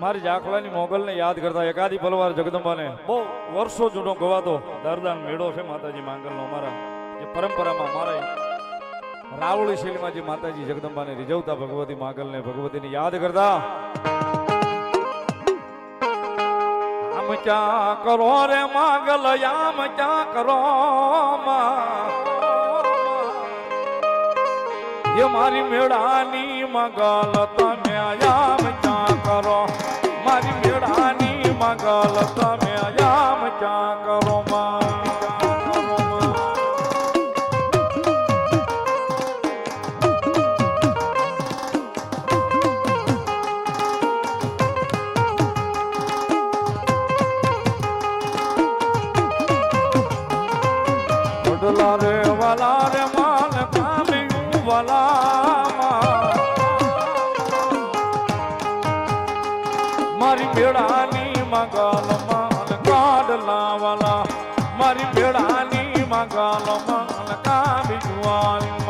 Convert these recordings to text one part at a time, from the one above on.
મારી જાખલાની મોગલને યાદ કરતા એકાદી પલવાર જગદંબાને બહુ વર્ષો જૂનો ગવાતો દરદાન મેળો છે માતાજી માંગલનો અમારા જે પરંપરામાં મારા રાવળી શૈલીમાં જે માતાજી જગદંબાને રીઝવતા ભગવતી માંગલને ભગવતીને યાદ કરતા, આમ ક્યાં કરો રે માંગલ, આમ ક્યાં કરો એ મારી મેળાની મગલ, તમે આયામ તમે આયામ ક્યાં કરો? વડલા રે વાલા રે માલ. મારી ભેળાની મારી ભેળાની મગાલ માલ કામ્યું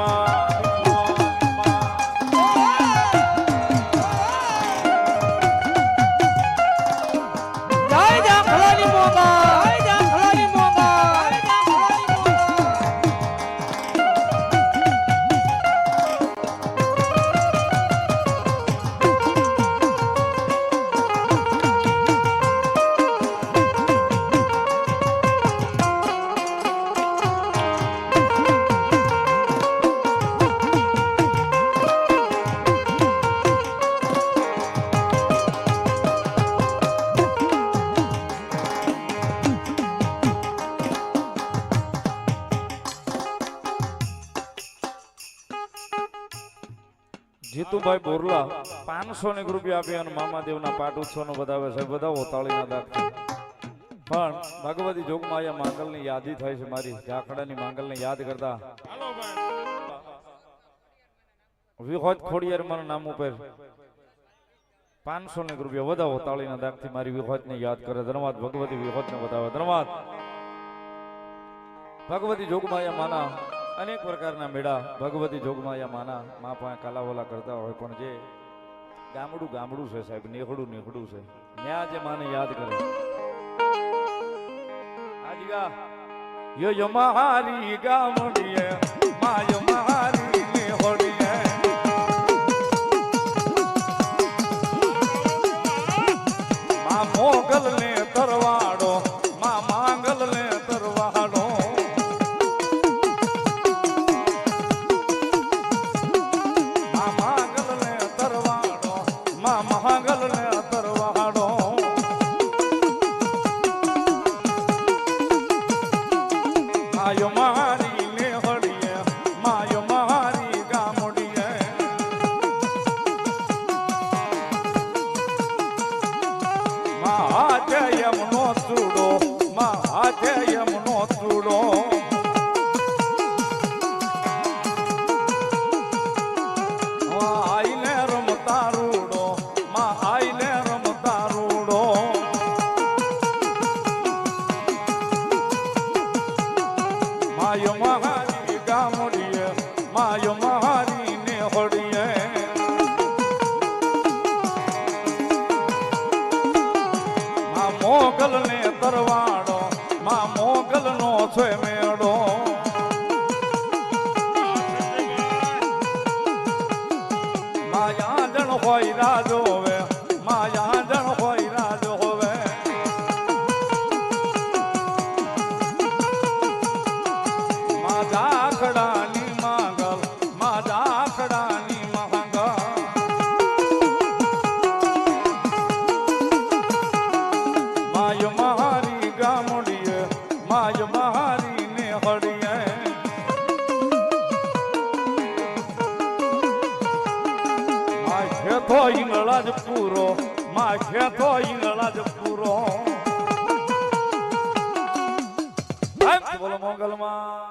જીતુભાઈ બોરલા, પાંચસો ની રૂપિયા આપી અને મામાદેવના પાઠ ઉત્સવ નો બતાવે છે. બધા ઓતાળીના દાખલા પણ ભગવતી જોગમાયા માંગલની યાદી થાય છે મારી. જાખડાની માંગલને યાદ કરતા. વિહોત ખોડિયાર મારા નામ ઉપર. પાંચસો ને રૂપિયા. વધાવો તાળીના દાગથી મારી વિહોતને યાદ કરે. ધન્યવાદ. ભગવતી વિહોતને બતાવે. ધન્યવાદ. ભગવતી જોગમાયા માના અનેક પ્રકારના મેળા ભગવતી જોગમાયા માના, મા પાસે કાલાવલા કરતા હોય, પણ જે ગામડું ગામડું છે સાહેબ, નેહડું નેહડું છે. ન્યા જે માને યાદ કરે. આજગા યો યો મારી ગામડીએ માયો માં મોગલ ને તરવાડો માં મોગલ નો છે મેળો માયા જણ હોય રાજો ઈંગળા જ પૂરો માથે તો ઈંગળા જ પૂરો. બોલો મોગલમાં.